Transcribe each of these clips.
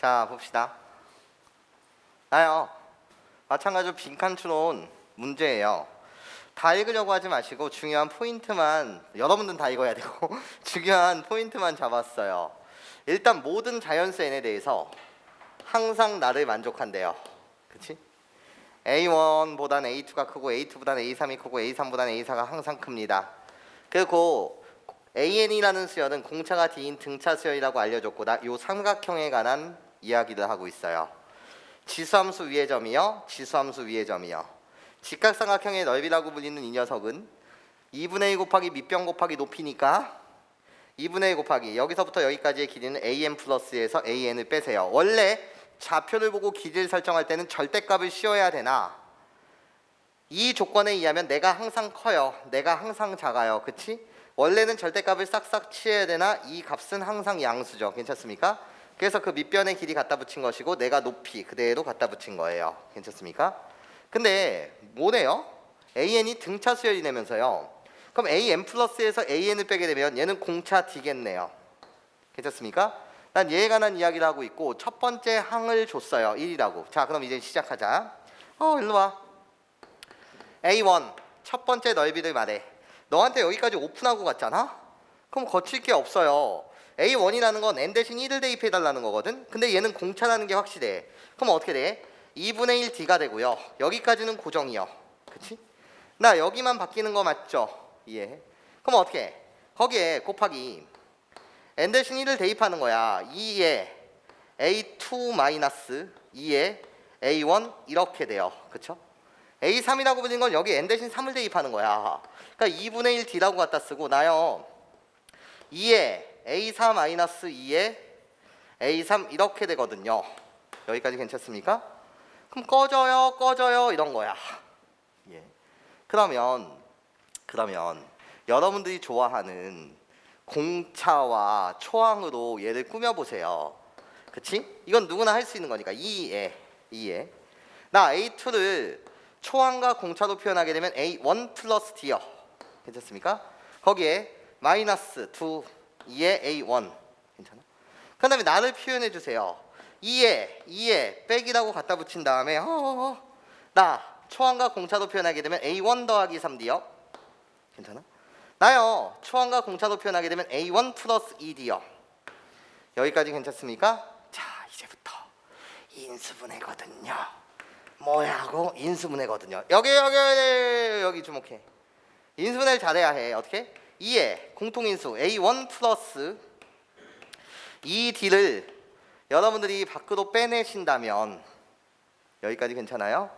자 봅시다. 나요. 마찬가지로 빈칸 추론 문제예요. 다 읽으려고 하지 마시고 중요한 포인트만 여러분들은 다 읽어야 되고 중요한 포인트만 잡았어요. 일단 모든 자연수 n에 대해서 항상 나를 만족한대요. 그치? A1보단 A2가 크고 A2보단 A3이 크고 A3보단 A4가 항상 큽니다. 그리고 AN이라는 수열은 공차가 D인 등차 수열이라고 알려줬고 나요 삼각형에 관한 이야기를 하고 있어요. 지수함수 위의 점이요, 지수함수 위의 점이요. 직각삼각형의 넓이라고 불리는 이 녀석은 2분의 1 곱하기 밑변 곱하기 높이니까 2분의 1 곱하기 여기서부터 여기까지의 길이는 an 플러스에서 an을 빼세요. 원래 좌표를 보고 길이를 설정할 때는 절대값을 씌워야 되나 이 조건에 의하면 내가 항상 커요. 내가 항상 작아요. 그치? 원래는 절대값을 싹싹 치어야 되나 이 값은 항상 양수죠. 괜찮습니까? 그래서 그 밑변의 길이 갖다 붙인 것이고 내가 높이 그대로 갖다 붙인 거예요. 괜찮습니까? 근데 뭐네요? an이 등차 수열이 되면서요. 그럼 an 플러스에서 an을 빼게 되면 얘는 공차 d겠네요. 괜찮습니까? 난 얘에 관한 이야기를 하고 있고 첫 번째 항을 줬어요. 1이라고. 자, 그럼 이제 시작하자. 어, 일로 와. A1 첫 번째 넓이를 말해. 너한테 여기까지 오픈하고 갔잖아? 그럼 거칠 게 없어요. A1이라는 건 n 대신 1을 대입해 달라는 거거든. 근데 얘는 공차라는 게 확실해. 그럼 어떻게 돼? 2분의 1 d가 되고요. 여기까지는 고정이요. 그치? 나 여기만 바뀌는 거 맞죠? 예. 그럼 어떻게 해? 거기에 곱하기 n 대신 1을 대입하는 거야. 2에 a2 마이너스 2에 a1 이렇게 돼요. 그쵸? a3이라고 불리는 건 여기 n 대신 3을 대입하는 거야. 그러니까 2분의 1 d라고 갖다 쓰고 나요. 2에 a4 마이너스 2에 a3 이렇게 되거든요. 여기까지 괜찮습니까? 그럼 꺼져요, 꺼져요 이런 거야. 예. 그러면 그러면 여러분들이 좋아하는 공차와 초항으로 얘를 꾸며 보세요. 그치? 이건 누구나 할 수 있는 거니까 2에 2에 나 A2를 초항과 공차로 표현하게 되면 A1 플러스 D요. 괜찮습니까? 거기에 마이너스 2 2에 A1 괜찮아? 그 다음에 나를 표현해 주세요. 2에 2에 백이라고 갖다 붙인 다음에 어어어 나 초항과 공차로 표현하게 되면 A1 더하기 3D요. 괜찮아? 나요 초항과 공차로 표현하게 되면 A1 플러스 2D요. 여기까지 괜찮습니까? 자 이제부터 인수분해거든요. 뭐야고 인수분해거든요. 여기 여기, 여기 주목해. 인수분해를 잘해야 해. 어떻게? 2에 공통인수 A1 플러스 2D를 여러분들이 밖으로 빼내신다면 여기까지 괜찮아요?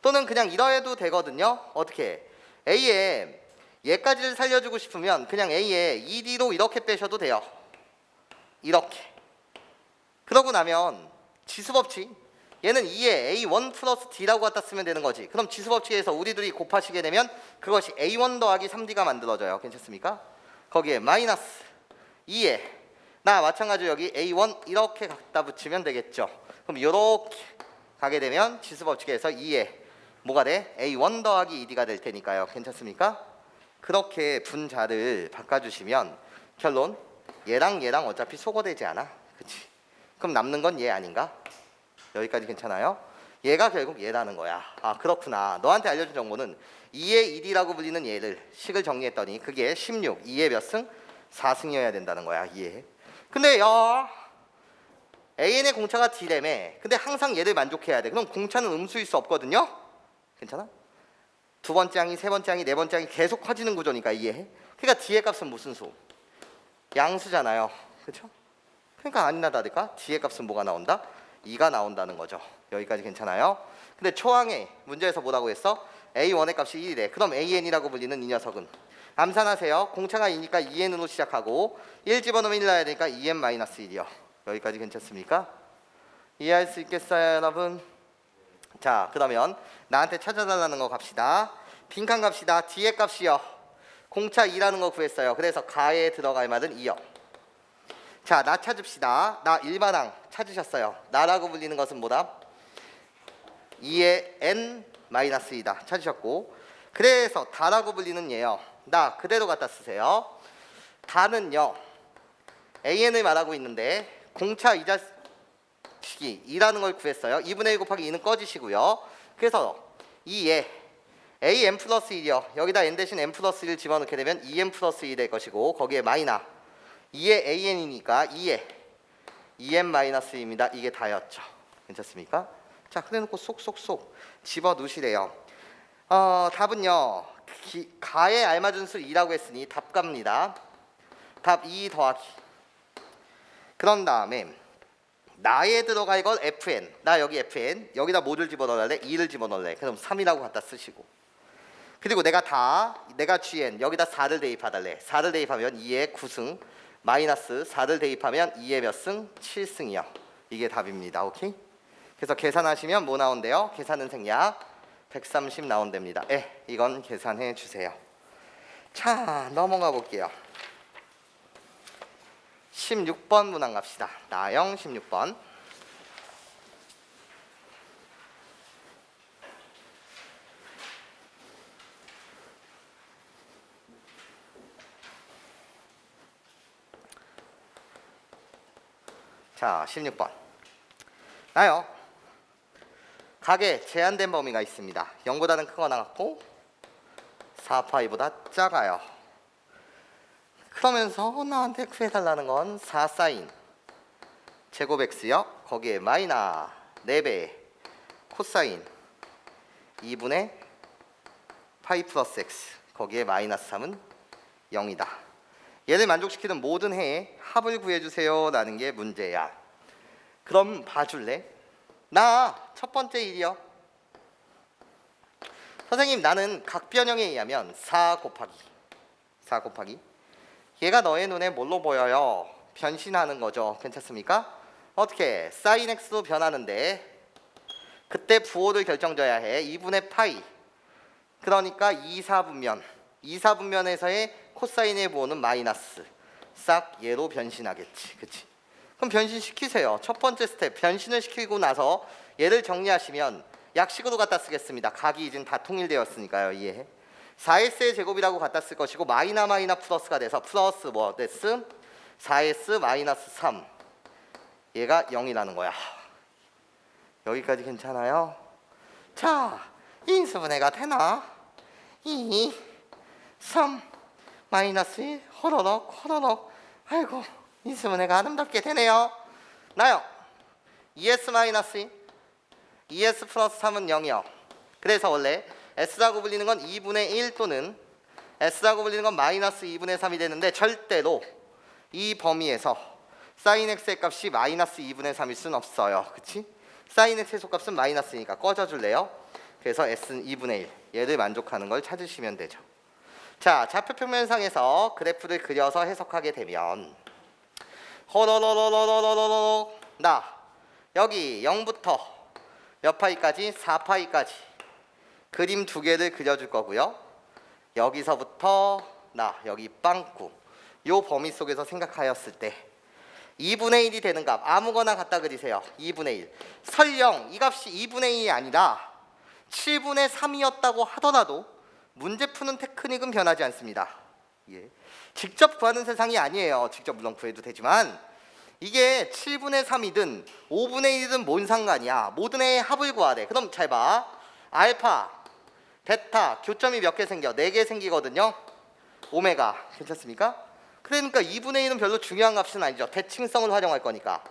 또는 그냥 이러해도 되거든요. 어떻게? A에 얘까지를 살려주고 싶으면 그냥 A에 2D로 이렇게 빼셔도 돼요. 이렇게. 그러고 나면 지수법칙 얘는 2에 A1 플러스 D라고 갖다 쓰면 되는 거지. 그럼 지수법칙에서 우리들이 곱하시게 되면 그것이 A1 더하기 3D가 만들어져요. 괜찮습니까? 거기에 마이너스 2에 나 마찬가지로 여기 A1 이렇게 갖다 붙이면 되겠죠. 그럼 이렇게 가게 되면 지수법칙에서 2에 뭐가 돼? A1 더하기 2D가 될 테니까요. 괜찮습니까? 그렇게 분자를 바꿔주시면 결론 얘랑 얘랑 어차피 소거되지 않아. 그치? 그럼 남는 건 얘 아닌가? 여기까지 괜찮아요? 얘가 결국 얘라는 거야. 아 그렇구나. 너한테 알려준 정보는 2의 1이라고 불리는 얘를 식을 정리했더니 그게 16. 2의 몇 승? 4승이어야 된다는 거야. 이해? 근데 야 AN의 공차가 D래매. 근데 항상 얘를 만족해야 돼. 그럼 공차는 음수일 수 없거든요. 괜찮아? 두 번째 항이 세 번째 항이 네 번째 항이 계속 커지는 구조니까 이해해? 그러니까 D의 값은 무슨 수? 양수잖아요. 그렇죠? 그러니까 아니나 다를까? D의 값은 뭐가 나온다? 2가 나온다는 거죠. 여기까지 괜찮아요? 근데 초항에 문제에서 뭐라고 했어? A1의 값이 1이래. 그럼 AN이라고 불리는 이 녀석은 암산하세요. 공차가 2니까 2N으로 시작하고 1 집어넣으면 1 나야 되니까 2N-1이요. 여기까지 괜찮습니까? 이해할 수 있겠어요, 여러분? 자, 그러면 나한테 찾아달라는 거 갑시다. 빈칸 갑시다. D의 값이요. 공차 2라는 거 구했어요. 그래서 가에 들어갈 말은 2요. 자, 나 찾읍시다. 나 일반항 찾으셨어요. 나라고 불리는 것은 뭐다? 2의 n 마이너스 2다. 찾으셨고. 그래서 다라고 불리는 얘요. 나 그대로 갖다 쓰세요. 다는요. an을 말하고 있는데 공차 이자 곱하기 2라는 걸 구했어요. 2분의 1 곱하기 2는 꺼지시고요. 그래서 2에 a n 플러스 1이요. 여기다 n 대신 n 플러스 1 집어넣게 되면 2n 플러스 1이 될 것이고 거기에 마이너 2에 an이니까 2에 2n 마이너스 2입니다. 이게 다였죠. 괜찮습니까? 자, 그래놓고 쏙쏙쏙 집어 넣으시래요. 어, 답은요. 기, 가에 알맞은 수 2라고 했으니 답 갑니다. 답 2 더하기. 그런 다음에 나에 들어갈 건 fn. 나 여기 fn. 여기다 뭐를 집어넣을래? 2를 집어넣을래. 그럼 3이라고 갖다 쓰시고. 그리고 내가 다 내가 gn 여기다 4를 대입하달래. 4를 대입하면 2의 9승 마이너스 4를 대입하면 2의 몇 승? 7승이요. 이게 답입니다. 오케이? 그래서 계산하시면 뭐 나온대요? 계산은 생략 130 나온답니다. 예, 이건 계산해 주세요. 자, 넘어가 볼게요. 16번 문항 갑시다. 나영 16번. 자, 16번. 나요. 각에 제한된 범위가 있습니다. 0보다는 크거나 같고 4파이보다 작아요. 그러면서 나한테 구해달라는 건 4사인 제곱 x요. 거기에 마이너 4배 코사인 2분의 파이 플러스 x 거기에 마이너스 3은 0이다. 얘를 만족시키는 모든 해에 합을 구해주세요 라는 게 문제야. 그럼 봐줄래? 나 첫 번째 일이요. 선생님 나는 각변형에 의하면 4 곱하기 4 곱하기 얘가 너의 눈에 뭘로 보여요? 변신하는 거죠. 괜찮습니까? 어떻게? 사인 x도 변하는데 그때 부호를 결정져야 해. 2분의 파이. 그러니까 2, 4분면. 2, 4분면에서의 코사인의 부호는 마이너스. 싹 얘로 변신하겠지. 그치? 그럼 변신시키세요. 첫 번째 스텝 변신을 시키고 나서 얘를 정리하시면 약식으로 갖다 쓰겠습니다. 각이 이젠 다 통일되었으니까요. 이해해? 4s의 제곱이라고 갖다 쓸 것이고 마이너 마이너 플러스가 돼서 플러스 뭐 데스 4s 마이너스 3 얘가 0이라는 거야. 여기까지 괜찮아요? 자, 인수분해가 되나? 2, 3, 마이너스 1, 호로록, 호로록. 아이고, 인수분해가 아름답게 되네요. 나요. 2s 마이너스 2, 2s 플러스 3은 0이요. 그래서 원래 s라고 불리는 건 2분의 1 또는 s라고 불리는 건 마이너스 2분의 3이 되는데 절대로 이 범위에서 사인 x의 값이 마이너스 2분의 3일 순 없어요. 그치? 사인 x의 속값은 마이너스니까 꺼져줄래요? 그래서 s는 2분의 1 얘를 만족하는 걸 찾으시면 되죠. 자 좌표 평면상에서 그래프를 그려서 해석하게 되면 호로로로로로로로로 나 여기 0부터 몇 파이까지 4파이까지 그림 두 개를 그려줄 거고요. 여기서부터 나 여기 빵꾸 요 범위 속에서 생각하였을 때 2분의 1이 되는 값 아무거나 갖다 그리세요. 2분의 1. 설령 이 값이 2분의 1이 아니라 7분의 3이었다고 하더라도 문제 푸는 테크닉은 변하지 않습니다. 예. 직접 구하는 세상이 아니에요. 직접 물론 구해도 되지만 이게 7분의 3이든 5분의 1이든 뭔 상관이야. 모든 애의 합을 구하래. 그럼 잘 봐. 알파, 베타, 교점이 몇 개 생겨? 네개 생기거든요. 오메가. 괜찮습니까? 그러니까 2분의 1은 별로 중요한 값은 아니죠. 대칭성을 활용할 거니까.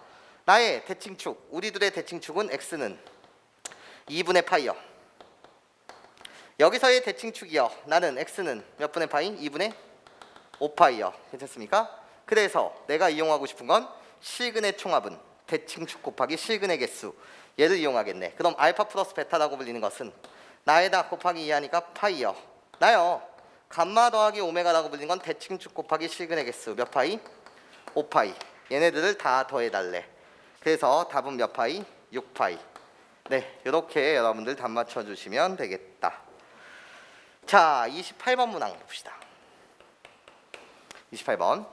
나의 대칭축, 우리 둘의 대칭축은 x는 2분의 파이요. 여기서의 대칭축이요. 나는 x는 몇 분의 파이? 2분의 5파이요. 괜찮습니까? 그래서 내가 이용하고 싶은 건 실근의 총합은 대칭축 곱하기 실근의 개수 얘를 이용하겠네. 그럼 알파 플러스 베타라고 불리는 것은 나에다 곱하기 2 하니까 파이요. 나요. 감마 더하기 오메가라고 불리는 건 대칭축 곱하기 실근의 개수 몇 파이? 5파이. 얘네들을 다 더해달래. 그래서 답은 몇 파이? 6파이. 네, 이렇게 여러분들 답 맞춰주시면 되겠다. 자, 28번 문항 봅시다. 28번.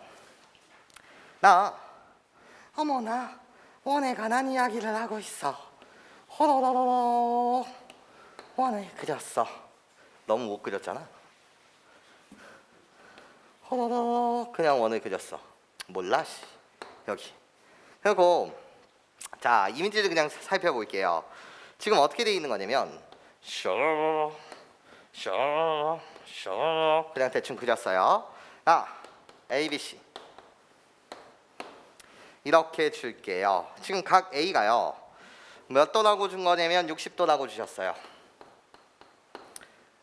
나 어머나 원에 관한 이야기를 하고 있어. 호로로로로 원을 그렸어. 너무 못 그렸잖아. 호로로 그냥 원을 그렸어. 몰라 씨. 여기. 그리고 자 이미지를 그냥 살펴볼게요. 지금 어떻게 돼 있는 거냐면 쇼, 쇼, 쇼 그냥 대충 그렸어요. 아 A, B, C 이렇게 줄게요. 지금 각 A가요. 몇 도라고 준 거냐면 60도라고 주셨어요.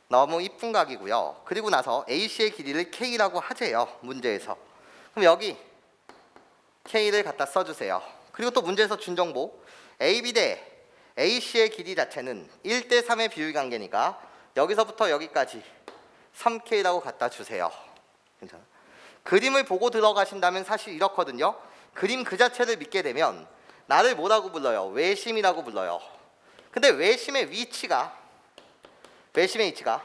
너무 이쁜 각이고요. 그리고 나서 AC의 길이를 K라고 하재요. 문제에서. 그럼 여기 K를 갖다 써주세요. 그리고 또 문제에서 준 정보 AB 대 AC의 길이 자체는 1대 3의 비율 관계니까 여기서부터 여기까지 3K라고 갖다 주세요. 괜찮아? 그림을 보고 들어가신다면 사실 이렇거든요. 그림 그 자체를 믿게 되면 나를 뭐라고 불러요? 외심이라고 불러요. 근데 외심의 위치가 외심의 위치가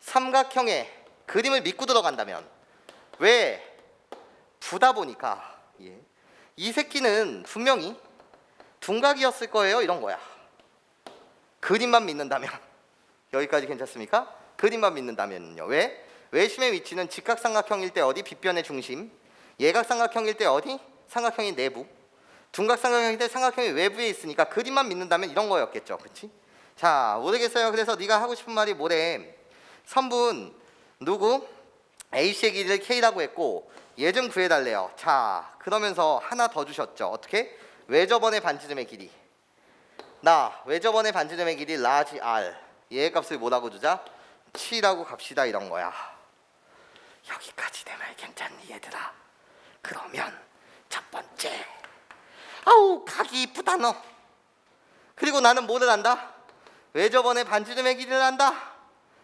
삼각형의 그림을 믿고 들어간다면 왜 부다 보니까 예. 이 새끼는 분명히 둔각이었을 거예요 이런 거야 그림만 믿는다면 여기까지 괜찮습니까? 그림만 믿는다면요 왜? 외심의 위치는 직각삼각형일 때 어디 빗변의 중심 예각삼각형일 때 어디? 삼각형의 내부 둔각삼각형일 때 삼각형이 외부에 있으니까 그림만 믿는다면 이런 거였겠죠 그렇지? 자 모르겠어요 그래서 네가 하고 싶은 말이 뭐래 선분 누구? A씨의 길이를 K라고 했고 얘 좀 구해달래요 자 그러면서 하나 더 주셨죠 어떻게? 외접원의 반지름의 길이 나 외접원의 반지름의 길이 라지 R 얘 값을 뭐라고 주자? 7라고 갑시다 이런 거야. 여기까지 내 말 괜찮니 얘들아? 그러면 첫 번째. 아우 각이 이쁘다 너. 그리고 나는 뭐를 안다? 외접원의 반지름의 길이를 안다.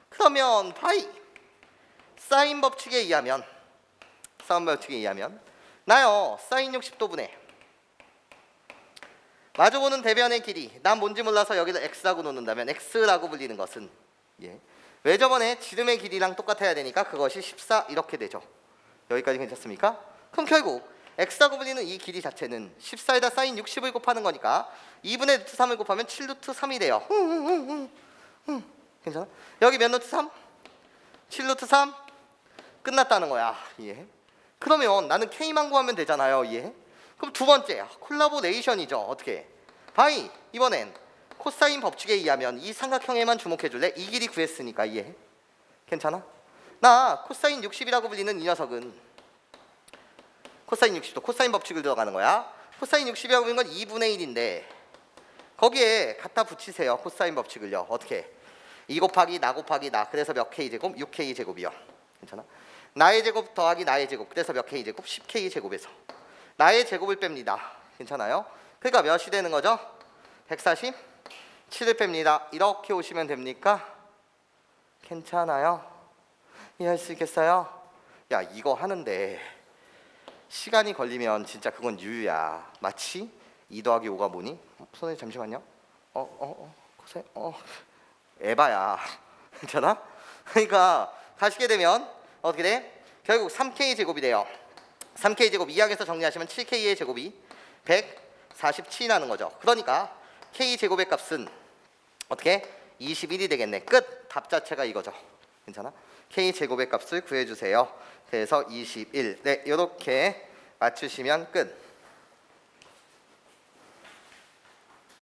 그러면 파이. 사인 법칙에 의하면 사인 법칙에 의하면 나요 사인 60도 분의 마주보는 대변의 길이 난 뭔지 몰라서 여기를 x라고 놓는다면 x라고 불리는 것은 예. 외접원의 지름의 길이랑 똑같아야 되니까 그것이 14 이렇게 되죠 여기까지 괜찮습니까? 그럼 결국 x라고 불리는 이 길이 자체는 14에다 사인 60을 곱하는 거니까 2분의 루트 3을 곱하면 7 루트 3이 돼요 괜찮아? 여기 몇 루트 3? 7 루트 3 끝났다는 거야. 예. 그러면 나는 K만 구하면 되잖아요. 예. 그럼 두 번째 콜라보레이션이죠. 어떻게? 바이 이번엔 코사인 법칙에 의하면 이 삼각형에만 주목해 줄래? 이 길이 구했으니까 예. 괜찮아? 나 코사인 60이라고 불리는 이 녀석은 코사인 60도 코사인 법칙을 들어가는 거야. 코사인 60이라고 불리는 건 2분의 1인데 거기에 갖다 붙이세요. 코사인 법칙을요. 어떻게? 2 곱하기 나 곱하기 나 그래서 몇 k 제곱? 6k 제곱이요. 괜찮아? 나의 제곱 더하기 나의 제곱 그래서 몇 k 제곱? 10k 제곱에서 나의 제곱을 뺍니다. 괜찮아요? 그러니까 몇이 되는 거죠? 140 7을 뺍니다. 이렇게 오시면 됩니까? 괜찮아요? 이해할 수 있겠어요? 야 이거 하는데 시간이 걸리면 진짜 그건 유유야. 마치 2 더하기 5가 뭐니? 어, 선생님 잠시만요. 어, 어, 어, 고생, 어, 에바야. 괜찮아? 그러니까 가시게 되면 어떻게 돼? 결국 3k 제곱이 돼요. 3k 제곱 이항에서 정리하시면 7k의 제곱이 147이 나는 거죠. 그러니까 k 제곱의 값은 어떻게? 21이 되겠네. 끝. 답 자체가 이거죠. 괜찮아? k 제곱의 값을 구해 주세요. 그래서 21. 네, 이렇게 맞추시면 끝.